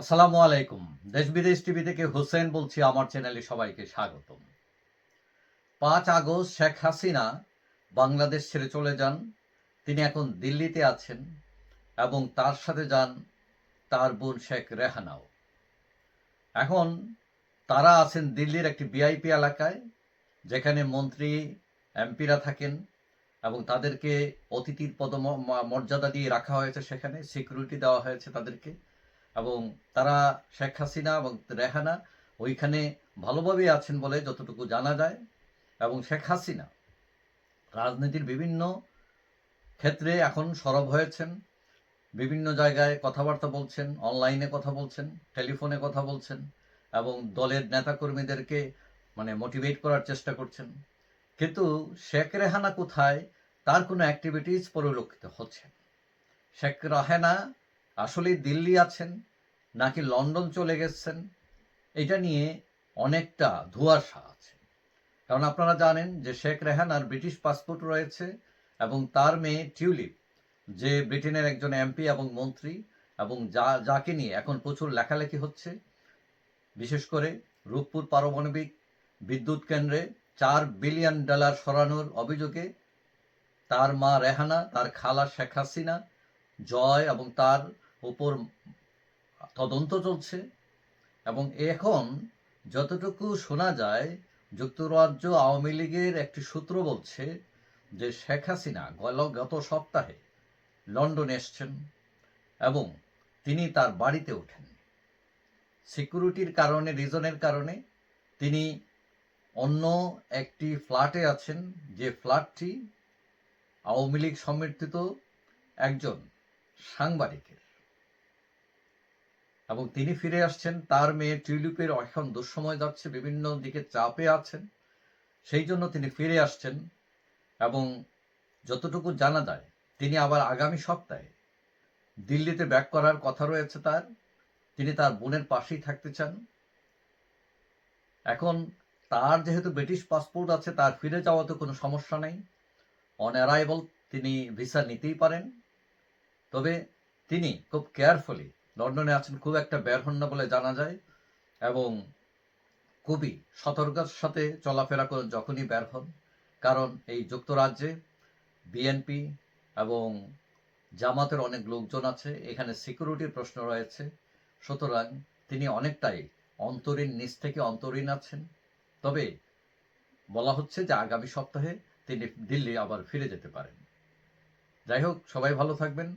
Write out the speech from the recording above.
আসসালামু আলাইকুম। দেশ বিদেশ টিভি থেকে হোসেন বলছি, আমার চ্যানেলে সবাইকে স্বাগতম। পাঁচ আগস্ট শেখ হাসিনা বাংলাদেশ ছেড়ে চলে যান, তিনি এখন দিল্লিতে আছেন এবং তার সাথে যান তার বোন শেখ রেহানাও। এখন তারা আছেন দিল্লির একটি ভিআইপি এলাকায়, যেখানে মন্ত্রী, এমপিরা থাকেন এবং তাদেরকে অতিথির পদ মর্যাদা দিয়ে রাখা হয়েছে সেখানে, সিকিউরিটি দেওয়া হয়েছে তাদেরকে। এবং তারা শেখ হাসিনা এবং রেহানা ওইখানে ভালোভাবেই আছেন বলে যতটুকু জানা যায়। এবং শেখ হাসিনা রাজনীতির বিভিন্ন ক্ষেত্রে এখন সরব হয়েছেন। বিভিন্ন জায়গায় কথাবার্তা বলছেন, অনলাইনে কথা বলছেন, টেলিফোনে কথা বলছেন এবং দলের নেতাকর্মীদেরকে মানে মোটিভেট করার চেষ্টা করছেন। কিন্তু শেখ রেহানা কোথায়, তার কোনো অ্যাক্টিভিটিস পরিলক্ষিত হচ্ছে শেখ রাহেনা আসলে দিল্লি আছেন নাকি লন্ডন চলে গেছেন? এটা নিয়ে অনেকটা ধোঁয়াশা আছে। কারণ আপনারা জানেন যে শেখ রেহানার ব্রিটিশ পাসপোর্ট রয়েছে এবং তার মেয়ে টিউলিপ, যে ব্রিটেনের একজন এমপি এবং মন্ত্রী এবং যা, যাকে নিয়ে এখন প্রচুর লেখালেখি হচ্ছে, বিশেষ করে রূপপুর পারমাণবিক বিদ্যুৎ কেন্দ্রে চার বিলিয়ন ডলার সরানোর অভিযোগে তার মা রেহানা, তার খালা শেখ হাসিনা, জয় এবং তার উপর তদন্ত চলছে এবং এখন যতটুকু শোনা যায়, যুক্তরাজ্য আওয়ামী লীগের একটি সূত্র বলছে যে শেখ হাসিনা গত সপ্তাহে লন্ডন এসছেন এবং তিনি তার বাড়িতে ওঠেন। সিকিউরিটির কারণে, রিজনের কারণে তিনি অন্য একটি ফ্ল্যাটে আছেন, যে ফ্ল্যাটটি আওয়ামী লীগ সমর্থিত একজন সাংবাদিকের। এবং তিনি ফিরে আসছেন। তার মেয়ে টিউলিপের এখন দুঃসময় যাচ্ছে, বিভিন্ন দিকে চাপে আছেন। সেই জন্য তিনি ফিরে আসছেন এবং যতটুকু জানা যায়, তিনি আবার আগামী সপ্তাহে দিল্লিতে ব্যাক করার কথা রয়েছে তার। তিনি তার বোনের পাশেই থাকতে চান। এখন তার যেহেতু ব্রিটিশ পাসপোর্ট আছে, তার ফিরে যাওয়াতে কোনো সমস্যা নেই। অন অ্যারাইভাল তিনি ভিসা নিতেই পারেন। তবে তিনি খুব কেয়ারফুলি লন্ডনে আছেন খুব একটা বের হন না বলে জানা যায় এবং খুবই সতর্কতার সাথে চলাফেরা করেন যখনই বের হন। কারণ এই যুক্তরাজ্যে বিএনপি এবং জামাতের অনেক লোকজন আছে, এখানে সিকিউরিটির প্রশ্ন রয়েছে। সুতরাং তিনি অনেকটাই অন্তরীণ নিচ থেকে অন্তরীণ আছেন। তবে বলা হচ্ছে যে আগামী সপ্তাহে তিনি দিল্লি আবার ফিরে যেতে পারেন। যাই হোক, সবাই ভালো থাকবেন।